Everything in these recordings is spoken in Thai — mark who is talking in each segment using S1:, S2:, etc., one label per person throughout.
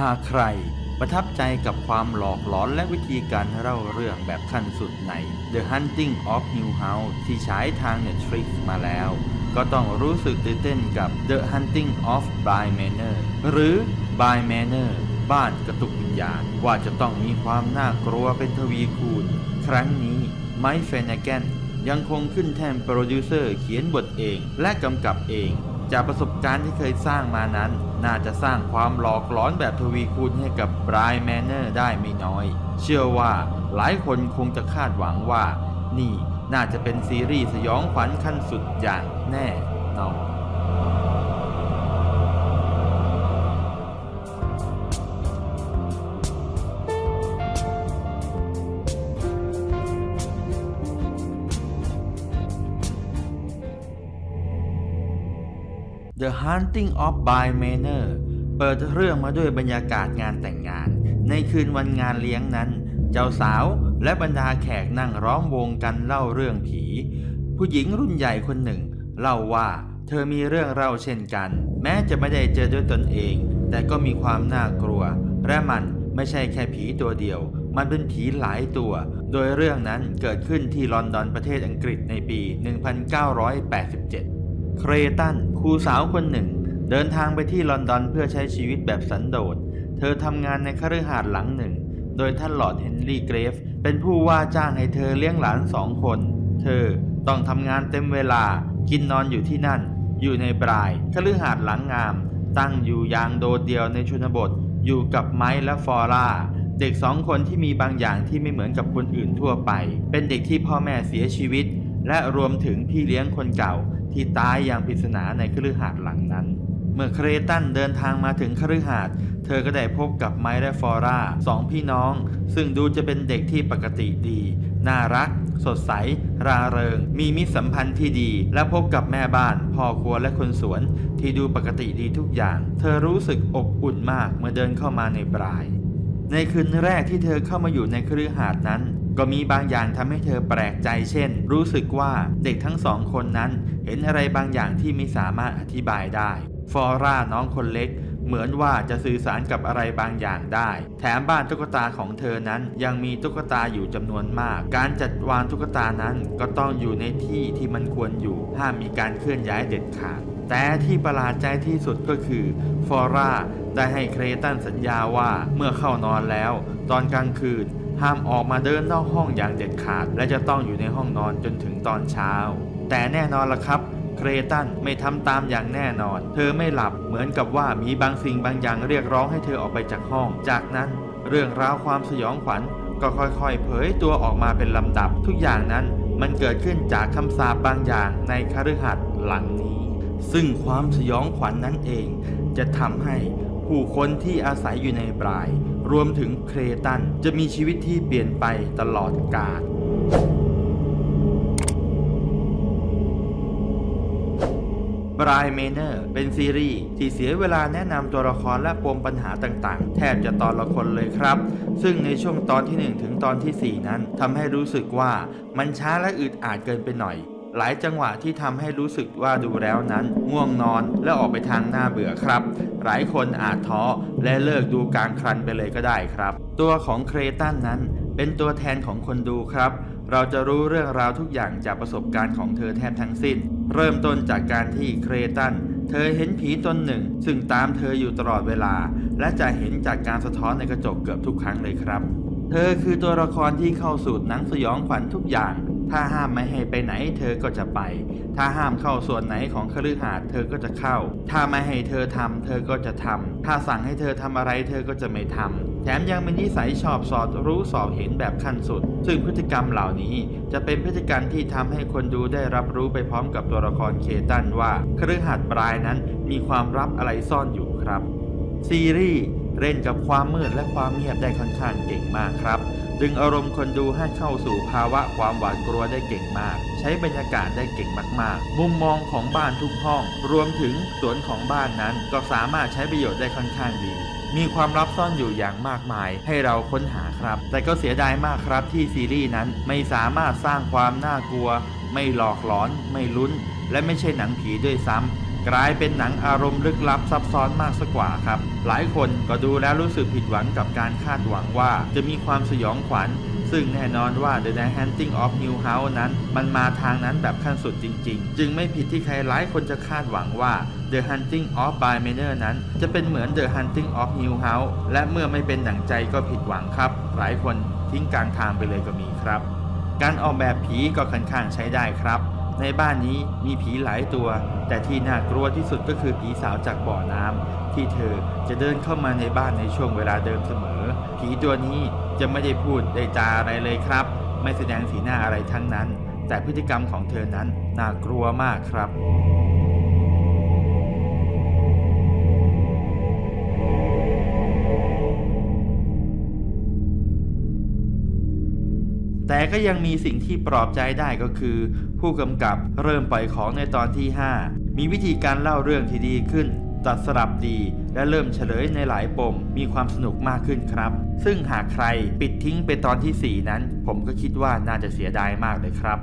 S1: หากใครประทับใจกับความหลอกหลอนและวิธีการเล่าเรื่องแบบขั้นสุดใน The Hunting of Hill House ที่ฉายทาง Netflix มาแล้ว ก็ต้องรู้สึกตื่นเต้นกับ The Hunting of Bly Manor หรือ Bly Manor บ้านกระตุกวิญญาณว่าจะต้องมีความน่ากลัวเป็นทวีคูณ ครั้งนี้ไมค์เฟนแกนยังคงขึ้นแทนโปรดิวเซอร์เขียนบทเองและกำกับเอง จากประสบการณ์ที่เคยสร้างมานั้น น่าจะสร้างความหลอกหลอนแบบทวีคูณให้กับไบรายแมนเนอร์ได้ไม่น้อย เชื่อว่าหลายคนคงจะคาดหวังว่า นี่น่าจะเป็นซีรีส์สยองขวัญขั้นสุดอย่างแน่นอน The Hunting of By Manor เปิดเรื่องมาด้วยบรรยากาศงานแต่งงาน ในคืนวันงานเลี้ยงนั้น เจ้าสาวและบรรดาแขกนั่งร้อมวงกันเล่าเรื่องผี ผู้หญิงรุ่นใหญ่คนหนึ่ง เล่าว่าเธอมีเรื่องเล่าเช่นกัน แม้จะไม่ได้เจอด้วยตนเอง แต่ก็มีความน่ากลัว และมันไม่ใช่แค่ผีตัวเดียว มันเป็นผีหลายตัว โดยเรื่องนั้นเกิดขึ้นที่ลอนดอนประเทศอังกฤษในปี 1987 เครตันครูสาวคนหนึ่ง เดินทางไปที่ลอนดอนเพื่อใช้ชีวิตแบบสันโดษ เธอทำงานในคฤหาสน์หลังหนึ่ง โดยท่านหลอร์ดเฮนรี่เกรฟ เป็นผู้ว่าจ้างให้เธอเลี้ยงหลานสองคน เธอต้องทำงานเต็มเวลา กินนอนอยู่ที่นั่น อยู่ในบรายคฤหาสน์หลังงาม ตั้งอยู่อย่างโดดเดี่ยวในชนบท อยู่กับไมค์และฟอร่าเด็กสองคนที่มีบางอย่างที่ไม่เหมือนกับคนอื่นทั่วไป เป็นเด็กที่พ่อแม่เสียชีวิต และรวมถึงพี่เลี้ยงคนเก่า ที่ตายอย่างปริศนาในคฤหาสน์หลังนั้น เมื่อเครตันเดินทางมาถึงคฤหาสน์เธอก็ได้พบกับไมค์และฟอร่าสองพี่น้อง ซึ่งดูจะเป็นเด็กที่ปกติดี น่ารัก สดใส ราเริง มีมิตรสัมพันธ์ที่ดี และพบกับแม่บ้าน พ่อครัวและคนสวน ที่ดูปกติดีทุกอย่าง เธอรู้สึกอบอุ่นมากเมื่อเดินเข้ามาในบราย ในคืนแรกที่เธอเข้ามาอยู่ในคฤหาสน์นั้นก็มีบางอย่างทำให้เธอแปลกใจเช่น รู้สึกว่าเด็กทั้งสองคนนั้น เห็นอะไรบางอย่างที่ไม่สามารถอธิบายได้ ฟอร่าน้องคนเล็ก เหมือนว่าจะสื่อสารกับอะไรบางอย่างได้ แถมบ้านตุ๊กตาของเธอนั้นยังมีตุ๊กตาอยู่จำนวนมาก การจัดวางตุ๊กตานั้นก็ต้องอยู่ในที่ที่มันควรอยู่ ห้ามมีการเคลื่อนย้ายเด็ดขาดแต่ที่ประหลาดใจที่สุดก็คือ ฟอร่าได้ให้เครตันสัญญาว่าเมื่อเข้านอนแล้ว ตอนกลางคืน ห้ามออกมาเดินนอกห้องอย่างเด็ดขาด และจะต้องอยู่ในห้องนอนจนถึงตอนเช้า แต่แน่นอนละครับเครตันไม่ทำตามอย่างแน่นอน เธอไม่หลับเหมือนกับว่ามีบางสิ่งบางอย่างเรียกร้องให้เธอออกไปจากห้อง จากนั้นเรื่องราวความสยองขวัญก็ค่อยๆ เผยตัวออกมาเป็นลำดับ ทุกอย่างนั้นมันเกิดขึ้นจากคำสาปบางอย่างในคฤหัสถ์หลังนี้ ซึ่งความสยองขวัญนนั้นเอง จะทำให้ผู้คนที่อาศัยอยู่ในบราย รวมถึงเครตันจะมีชีวิตที่เปลี่ยนไปตลอดกาลบรายเมเนอร์เป็นซีรีส์ที่เสียเวลาแนะนำตัวละครและปมปัญหาต่างๆ แทบจะตอนละคนเลยครับ ซึ่งในช่วงตอนที่ 1 ถึงตอนทีสี่4 นั้นทำให้รู้สึกว่ามันช้าและอึดอาดเกินไปหน่อย หลายจังหวะที่ทำให้รู้สึกว่าดูแล้วนั้น ง่วงนอนและออกไปทางหน้าเบื่อครับ หลายคนอาจท้อและเลิกดูกลางครันไปเลยก็ได้ครับ ตัวของเครตันนั้นเป็นตัวแทนของคนดูครับ เราจะรู้เรื่องราวทุกอย่างจากประสบการณ์ของเธอแทบทั้งสิ้น เริ่มต้นจากการที่เครตันเธอเห็นผีตนหนึ่ง ซึ่งตามเธออยู่ตลอดเวลา และจะเห็นจากการสะท้อนในกระจกเกือบทุกครั้งเลยครับ เธอคือตัวละครที่เข้าสู่หนังสยองขวัญทุกอย่าง ถ้าห้ามไม่ให้ไปไหนเธอก็จะไป ถ้าห้ามเข้าส่วนไหนของคฤหาสน์เธอก็จะเข้า ถ้าไม่ให้เธอทำเธอก็จะทำถ้าสั่งให้เธอทำอะไรเธอก็จะไม่ทำแถมยังเป็นนิสัยชอบสอดรู้สอบเห็นแบบขั้นสุด ซึ่งพฤติกรรมเหล่านี้จะเป็นพฤติกรรมที่ทำให้คนดูได้รับรู้ไปพร้อมกับตัวละครเคตันว่าคฤหาสน์บรายนั้นมีความลับอะไรซ่อนอยู่ครับ ซีรีส์ เล่นกับความมืดและความเงียบได้ค่อนข้างเก่งมากครับดึงอารมณ์คนดูให้เข้าสู่ภาวะความหวาดกลัวได้เก่งมาก ใช้บรรยากาศได้เก่งมากๆ มุมมองของบ้านทุกห้อง รวมถึงสวนของบ้านนั้นก็สามารถใช้ประโยชน์ได้ค่อนข้างดี มีความลับซ่อนอยู่อย่างมากมายให้เราค้นหาครับ แต่ก็เสียดายมากครับที่ซีรีส์นั้นไม่สามารถสร้างความน่ากลัว ไม่หลอกหลอน ไม่ลุ้น และไม่ใช่หนังผีด้วยซ้ำ กลายเป็นหนังอารมณ์ลึกลับซับซ้อนมากสักว่าครับ หลายคนก็ดูแล้วรู้สึกผิดหวังกับการคาดหวังว่า จะมีความสยองขวัญ ซึ่งแน่นอนว่า The Hunting of Hill House นั้น มันมาทางนั้นแบบขั้นสุดจริง ๆ จึงไม่ผิดที่ใครหลายคนจะคาดหวังว่า The Hunting of b y Manor นั้น จะเป็นเหมือน The Hunting of Hill House และเมื่อไม่เป็นดั่งใจก็ผิดหวังครับ หลายคนทิ้งกลางทางไปเลยก็มีครับ การออกแบบผีก็ค่อนข้างใช้ได้ครับ ในบ้านนี้มีผีหลายตัว แต่ที่น่ากลัวที่สุดก็คือผีสาวจากบ่อน้ำที่เธอจะเดินเข้ามาในบ้านในช่วงเวลาเดิมเสมอ ผีตัวนี้จะไม่ได้พูดได้จาอะไรเลยครับ ไม่แสดงสีหน้าอะไรทั้งนั้น แต่พฤติกรรมของเธอนั้นน่ากลัวมากครับ แต่ก็ยังมีสิ่งที่ปลอบใจได้ก็คือ ผู้กำกับเริ่มปล่อยของในตอนที่ 5 มีวิธีการเล่าเรื่องที่ดีขึ้น ตัดสลับดีและเริ่มเฉลยในหลายปม มีความสนุกมากขึ้นครับ ซึ่งหากใครปิดทิ้งไปตอนที่ 4 นั้น ผมก็คิดว่าน่าจะเสียดายมากเลยครับ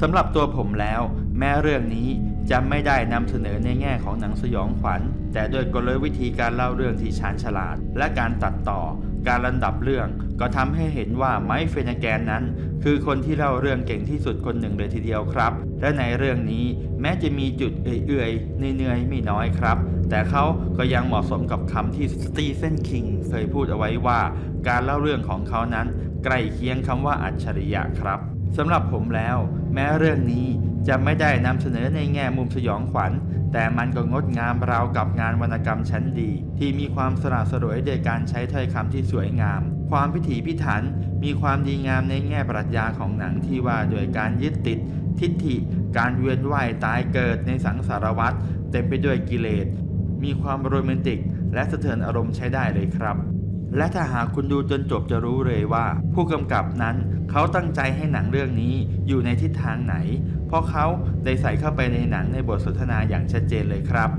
S1: สำหรับตัวผมแล้ว แม้เรื่องนี้จะไม่ได้นำเสนอในแง่ของหนังสยองขวัญ แต่ด้วยกลวิธีการเล่าเรื่องที่ชาญฉลาด และการตัดต่อ การลำดับเรื่องก็ทำให้เห็นว่าไมค์เฟนแกนนั้น คือคนที่เล่าเรื่องเก่งที่สุดคนหนึ่งเลยทีเดียวครับ และในเรื่องนี้แม้จะมีจุดเอื่อยๆเนื่อยๆไม่น้อยครับ แต่เขาก็ยังเหมาะสมกับคำที่สตีเฟนคิงเคยพูดเอาไว้ว่า การเล่าเรื่องของเขานั้น ใกล้เคียงคำว่าอัจฉริยะครับ สำหรับผมแล้ว แม้เรื่องนี้จะไม่ได้นำเสนอในแง่มุมสยองขวัญ แต่มันก็งดงามราวกับงานวรรณกรรมชั้นดี ที่มีความสละสลวยโดยการใช้ถ้อยคำที่สวยงาม ความพิถีพิถัน มีความดีงามในแง่ปรัชญาของหนังที่ว่าโดยการยึดติด ทิฏฐิ การเวียนว่ายตายเกิดในสังสารวัฏเต็มไปด้วยกิเลสมีความโรแมนติก และสะเทือนอารมณ์ใช้ได้เลยครับ และถ้าหากคุณดูจนจบจะรู้เลยว่า ผู้กำกับนั้นเขาตั้งใจให้หนังเรื่องนี้อยู่ในทิศทางไหน เพราะเขาได้ใส่เข้าไปในหนังในบทสนทนาอย่างชัดเจนเลยครับ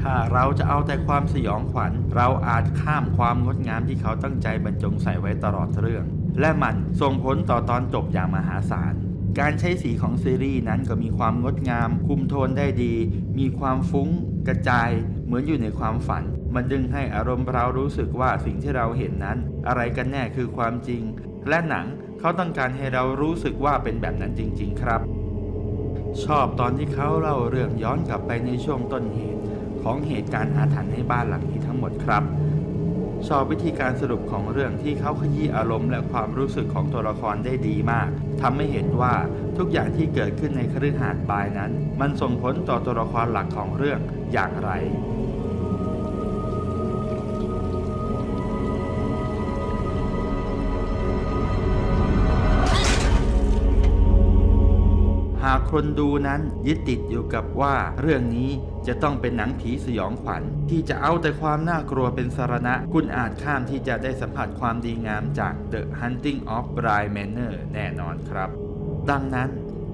S1: ถ้าเราจะเอาแต่ความสยองขวัญ เราอาจข้ามความงดงามที่เขาตั้งใจบรรจงใส่ไว้ตลอดเรื่อง และมันส่งผลต่อตอนจบอย่างมหาศาลการใช้สีของซีรีส์นั้นก็มีความงดงาม คุมโทนได้ดี มีความฟุ้ง กระจาย เหมือนอยู่ในความฝัน มันดึงให้อารมณ์เรารู้สึกว่าสิ่งที่เราเห็นนั้น อะไรกันแน่คือความจริง และหนังเขาต้องการให้เรารู้สึกว่าเป็นแบบนั้นจริง ๆ ครับ ชอบตอนที่เขาเล่าเรื่องย้อนกลับไปในช่วงต้นเหตุของเหตุการณ์อาถรรพ์ในบ้านหลังนี้ทั้งหมดครับชอบวิธีการสรุปของเรื่องที่เขาขยี้อารมณ์และความรู้สึกของตัวละครได้ดีมากทำให้เห็นว่าทุกอย่างที่เกิดขึ้นในคฤหาสน์บายนั้น มันส่งผลต่อตัวละครหลักของเรื่องอย่างไร หากคนดูนั้นยึดติดอยู่กับว่าเรื่องนี้จะต้องเป็นหนังผีสยองขวัญ ที่จะเอาแต่ความน่ากลัวเป็นสารณะ คุณอาจข้ามที่จะได้สัมผัสความดีงามจาก The Hunting of Bly Manor แน่นอนครับ ดังนั้น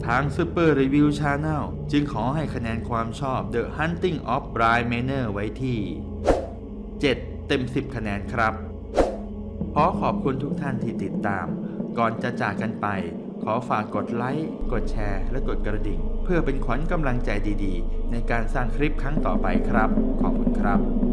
S1: ทาง Super Review Channel จึงขอให้คะแนนความชอบ The Hunting of Bly Manor ไว้ที่ 7 เต็ม 10 คะแนนครับ ขอขอบคุณทุกท่านที่ติดตาม ก่อนจะจากกันไป ขอฝากกดไลค์ กดแชร์ และกดกระดิ่ง เพื่อเป็นขวัญกำลังใจดีๆ ในการสร้างคลิปครั้งต่อไปครับ ขอบคุณครับ